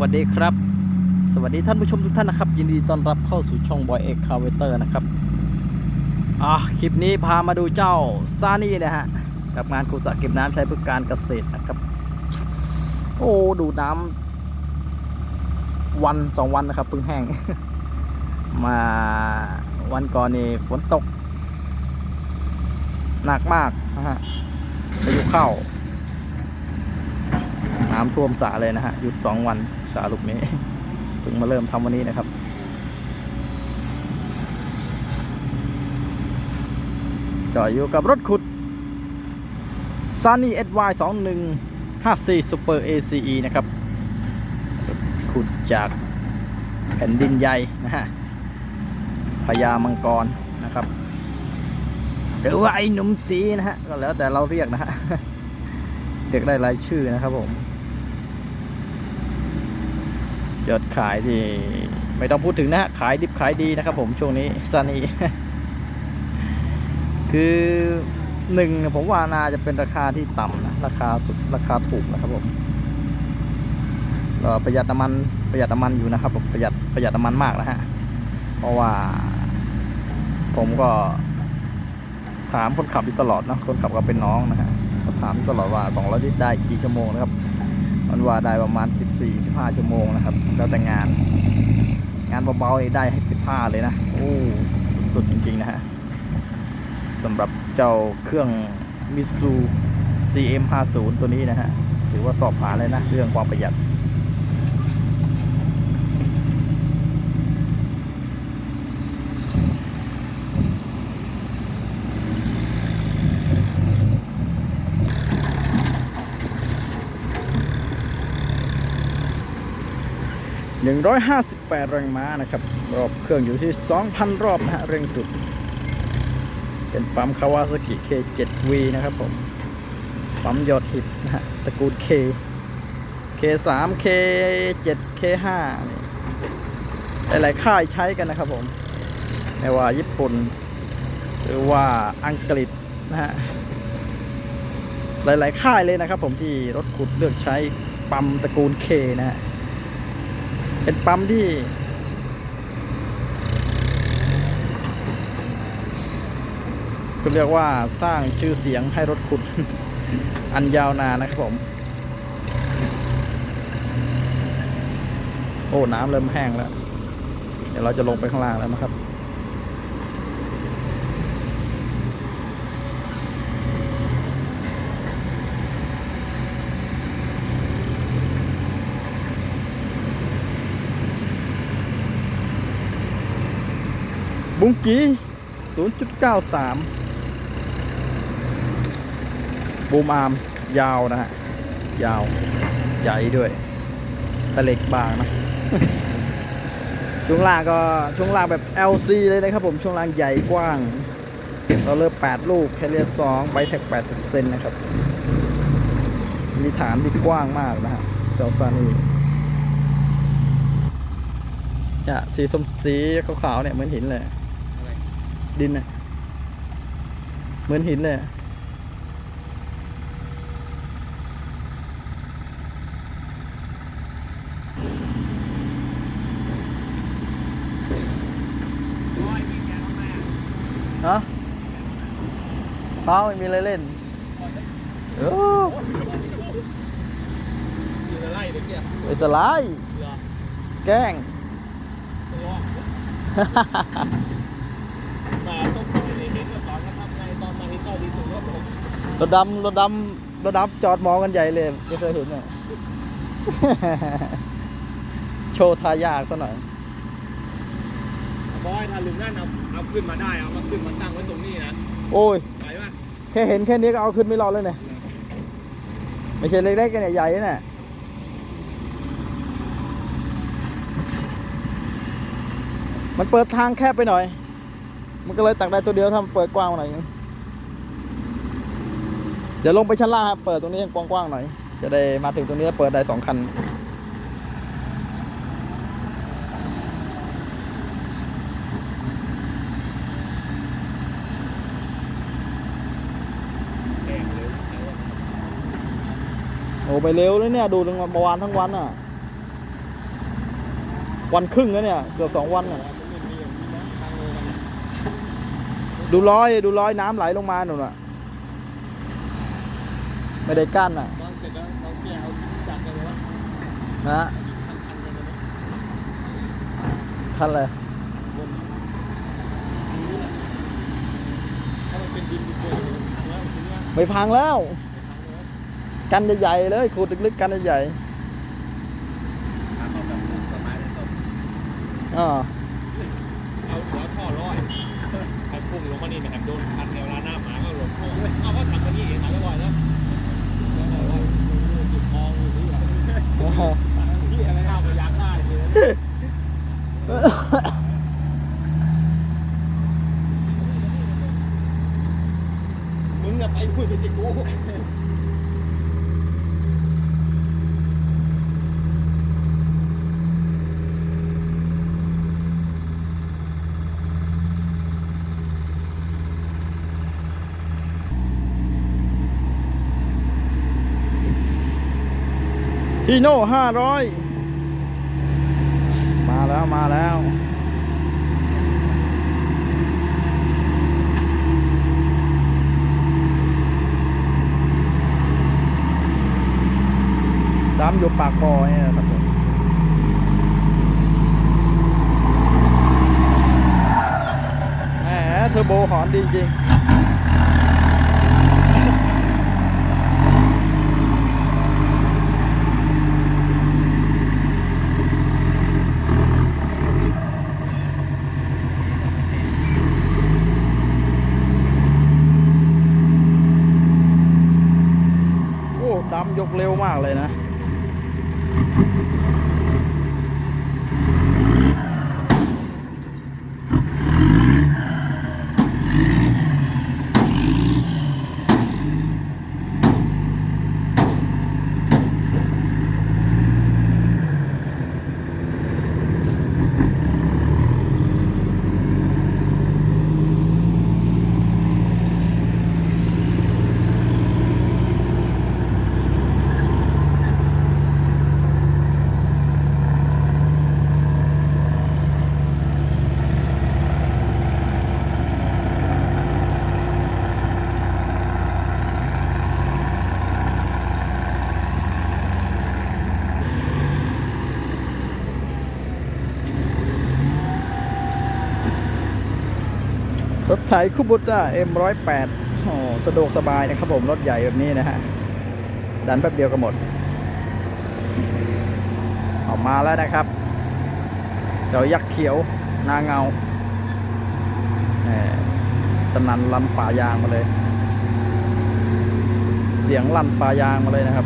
วัสดีครับ สวัสดีท่านผู้ชมทุกท่านนะครับ ยินดีต้อนรับเข้าสู่ช่องบอยเอ็กคาเวเตอร์นะครับอะคลิปนี้พามาดูเจ้าซานี่นะฮะกับงานขุดสระเก็บน้ำใช้เพื่อการเกษตรนะครับ โอ้ดูน้ำวันสองวันนะครับเพิ่งแห้ง มาวันก่อนนี่ฝนตก หนักมากนะฮะพายุเข้าน้ำท่วมสระเลยนะฮะหยุดสองวัน สระลูกนี้เพิ่งมาเริ่มทำวันนี้นะครับก็อยู่กับรถขุด Sunny SY 2154 Super ACE นะครับ ขุดจากแผ่นดินใหญ่นะฮะพญามังกรนะครับ หรือว่าไอ้หนุ่มตีนะฮะ ก็แล้วแต่เราเรียกนะฮะเรียกได้หลายชื่อนะครับผม ยอดขายที่ไม่ต้องพูดถึงนะฮะขายดิบขายดีนะครับผมช่วงนี้ซันนี่คือหนึ่งผมว่านาจะเป็นราคาที่ต่ำนะราคาสุดราคาถูกนะครับผมประหยัดน้ำมันประหยัดน้ำมันอยู่นะครับผมประหยัดประหยัดน้ำมันมากนะฮะเพราะว่า ผมก็ถามคนขับอยู่ตลอดนะคนขับก็เป็นน้องนะฮะก็ถามตลอดว่า200ลิตรได้กี่ชั่วโมงนะครับ มันว่าได้ประมาณ 14-15 ชั่วโมงนะครับ แล้วแต่งาน งานเบาๆได้ให้15 เลยนะ โอ้ สุดจริง ๆ นะฮะสำหรับเจ้าเครื่องมิซู CM50 ตัวนี้นะฮะ ถือว่าสอบผ่านเลยนะ เรื่องความประหยัด 158 แรงม้านะครับ รอบเครื่องอยู่ที่ 2,000 รอบนะฮะเร่งสุด เป็นปั๊มคาวาซากิ K7V นะครับผม ปั๊มยอดฮิตนะฮะตระกูล K K3 K7 K5 นี่หลายๆค่ายใช้กันนะครับผม ไม่ว่าญี่ปุ่น หรือว่าอังกฤษนะฮะ หลายๆค่ายเลยนะครับผมที่รถขุดเลือกใช้ปั๊มตระกูล K นะฮะ เป็นปั๊มที่คือเรียกว่าสร้างชื่อเสียงให้รถขุด อันยาวนานนะครับผม โอ้ น้ำเริ่มแห้งแล้ว เดี๋ยวเราจะลงไปข้างล่างแล้วนะครับ บุ้งกี้ 0.93 บูมอาร์มยาวนะฮะ ยาว ใหญ่ด้วยตะเหล็กบางนะ ช่วงล่างก็ช่วงล่างแบบ LC เลยนะครับผม ช่วงล่างใหญ่กว้าง เราเริ่ม8ลูกแคเรียสองใบแท็ก 80 เซนนะครับ มีฐานที่กว้างมากนะฮะ เจ้าซานี่เนี่ยสีส้มสีขาวๆเนี่ยเหมือนหินเลย ดินนะเหมือนหินเลยฮะเปล่าไม่มีอะไรเล่นโอ้อไร่เด็กเนี่ยไปสไลด์เหรอแกล้ง รถดำรถดำรถดำจอดมองกันใหญ่เลยไม่เคยเห็นเนี่ยโชว์ทายากซะหน่อยบอยถ้าลุงนั่นเอาเอาขึ้นมาได้เอามาขึ้นมาตั้งไว้ตรงนี้นะโอ้ยไหวปะแค่เห็นแค่นี้ก็เอาขึ้นไม่รอดเลยเนี่ยไม่ใช่เล็กๆกันเนี่ยใหญ่เนี่ยมันเปิดทางแคบไปหน่อย มันก็เลยตักได้ตัวเดียวถ้าเปิดกว้างหน่อยนึงเดี๋ยวลงไปชั้นล่างครับเปิดตรงนี้ให้กว้างๆหน่อย จะได้มาถึงตรงนี้เปิดได้สองคันโอ้ไปเร็วเลยเนี่ย ดูทั้งวันเมื่อวานทั้งวันอะ วันครึ่งแล้วเนี่ย เกือบสองวันน่ะ ไม่มีอย่างนี้นะทางโลกัน ดูร้อยดูร้อยน้ำไหลลงมาหนุนอะ ไม่ได้กั้นอะตอนเสร็จแล้วเราแก้เอาจัดกันเลยวะนะฮะคันๆกันเลยนะท่านเลยบนนี้แหละถ้ามันเป็นดินดินเดียวมันพังแล้วทีเนี้ยไม่พังแล้วไม่พังแล้ว กันใหญ่ๆเลยขูดลึกๆกันใหญ่ทางเขาแบบสบายเลยครับๆอ่าเอาหัวท่อร้อย ให้พุ่งลงมานี่ไม่แอมโดนคันเดียวลาหน้าหมาก็หลบโค้งเอาก็ทำกันนี่เองทำไม่ไหวแล้วแล้วเราว่าจุดทองอยู่ที่ไหนที่อะไรเอาไปยางได้เลยมึงอะไปคุยไปจิกู ฮีโน่ห้าร้อยมาแล้วมาแล้วตามอยู่ปากบ่อเนี่ยครับผมแหมเทอร์โบหอนดีจริง โอ้ดำยก เร็วมากเลยนะ รถไถคุบุต้า M108 โอ้สะดวกสบายนะครับผมรถใหญ่แบบนี้นะฮะ ดันแป๊บเดียวก็หมด ออกมาแล้วนะครับเจ้ายักษ์เขียว นาเงาสนันลันป่ายางมาเลย เสียงลั่นป่ายางมาเลยนะครับ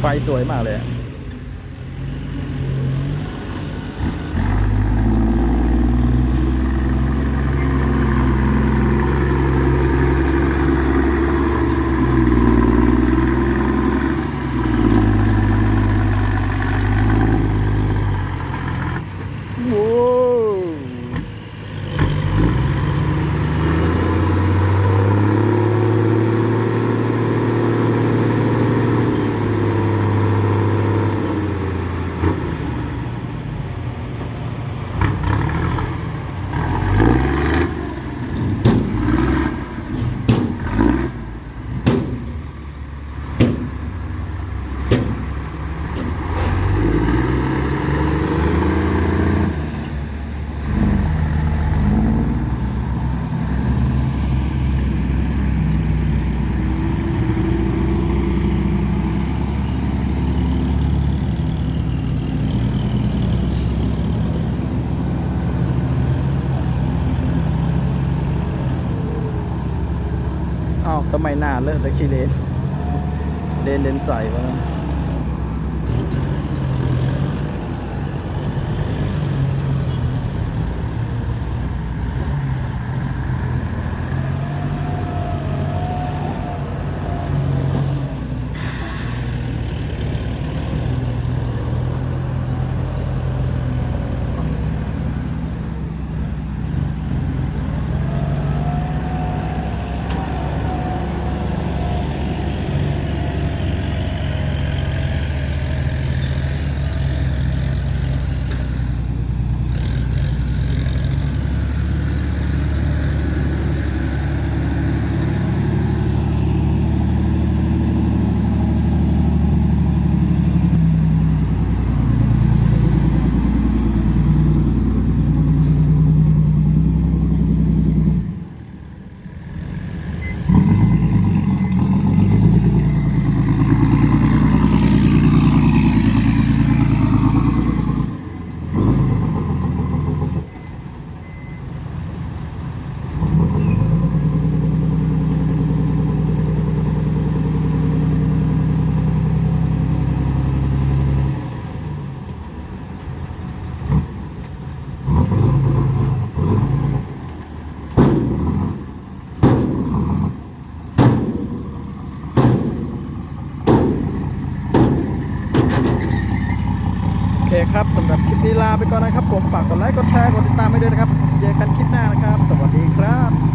ไฟสวยมากเลย ทำไมหน้าเลอะตะขี้เลนเลนเลนใส่วะ ลาไปก่อนนะครับผมฝากกดไลค์กดแชร์กดติดตามให้ด้วยนะครับเจอกันคลิปหน้านะครับ สวัสดีครับ